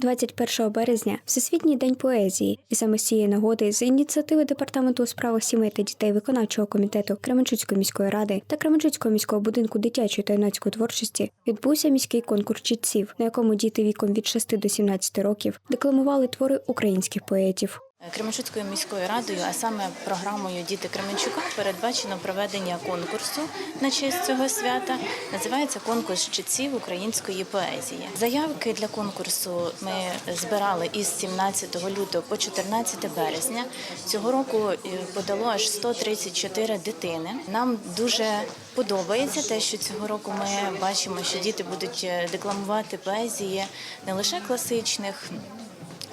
21 березня Всесвітній день поезії, і саме з цієї нагоди з ініціативи департаменту у справах сімей та дітей виконавчого комітету Кременчуцької міської ради та Кременчуцького міського будинку дитячої та юнацької творчості відбувся міський конкурс чітців, на якому діти віком від 6 до 17 років декламували твори українських поетів. Кременчуцькою міською радою, а саме програмою Діти Кременчука передбачено проведення конкурсу на честь цього свята. Називається конкурс читців української поезії. Заявки для конкурсу ми збирали із 17 лютого по 14 березня. Цього року е, подало аж 134 дитини. Нам дуже подобається те, що цього року ми бачимо, що діти будуть е, декламувати поезії не лише класичних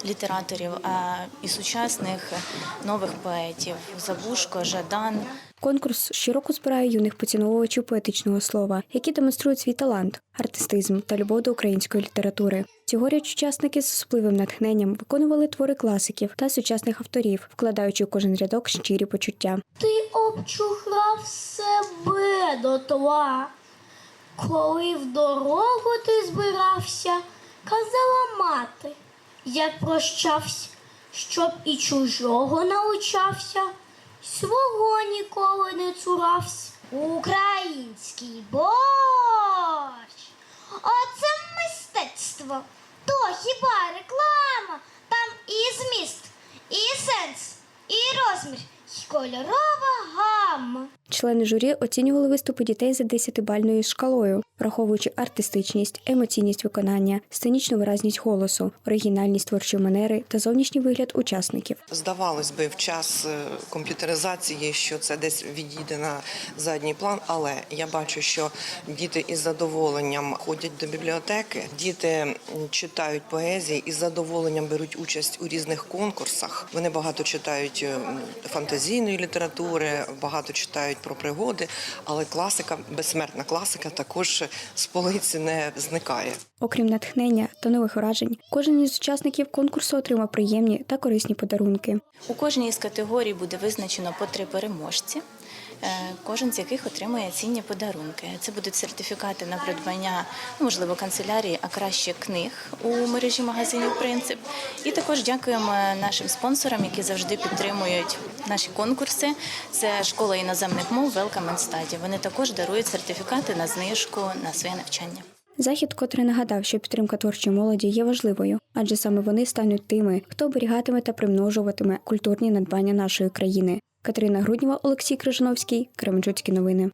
літераторів, а і сучасних нових поетів Забушко, Жадан. Конкурс щороку збирає юних поціновувачів поетичного слова, які демонструють свій талант, артистизм та любов до української літератури. Цьогоріч учасники з особливим натхненням виконували твори класиків та сучасних авторів, вкладаючи у кожен рядок щирі почуття. Ти обчухрав себе дотла. Коли в дорогу ти збирався, казала мати, як прощався, щоб і чужого научався, свого ніколи не цурався. Український борщ. Оце мистецтво. То хіба реклама? Там і зміст, і сенс, і розмір, і кольорова гамма. Члени журі оцінювали виступи дітей за 10-бальною шкалою, враховуючи артистичність, емоційність виконання, сценічну виразність голосу, оригінальність творчої манери та зовнішній вигляд учасників. Здавалось би, в час е, комп'ютеризації, що це десь відійде на задній план, але я бачу, що діти із задоволенням ходять до бібліотеки, діти читають поезії і з задоволенням беруть участь у різних конкурсах. Вони багато читають е, фантазійної літератури, багато читають про пригоди, але класика, безсмертна класика, також з полиці не зникає. Окрім натхнення та нових вражень, кожен із учасників конкурсу отримав приємні та корисні подарунки. У кожній із категорій буде визначено по три переможці. Е, Кожен з яких отримує цінні подарунки. Це будуть сертифікати на придбання, ну, можливо, канцелярії, а краще книг у мережі магазинів Принцип. І також дякуємо нашим спонсорам, які завжди підтримують наші конкурси. Це школа іноземних мов Welcome and Study. Вони також дарують сертифікати на знижку на своє навчання. Захід, котрий нагадав, що підтримка творчої молоді є важливою, адже саме вони стануть тими, хто оберігатиме та примножуватиме культурні надбання нашої країни. Катерина Грудніва, Олексій Крижановський, Кременчуцькі новини.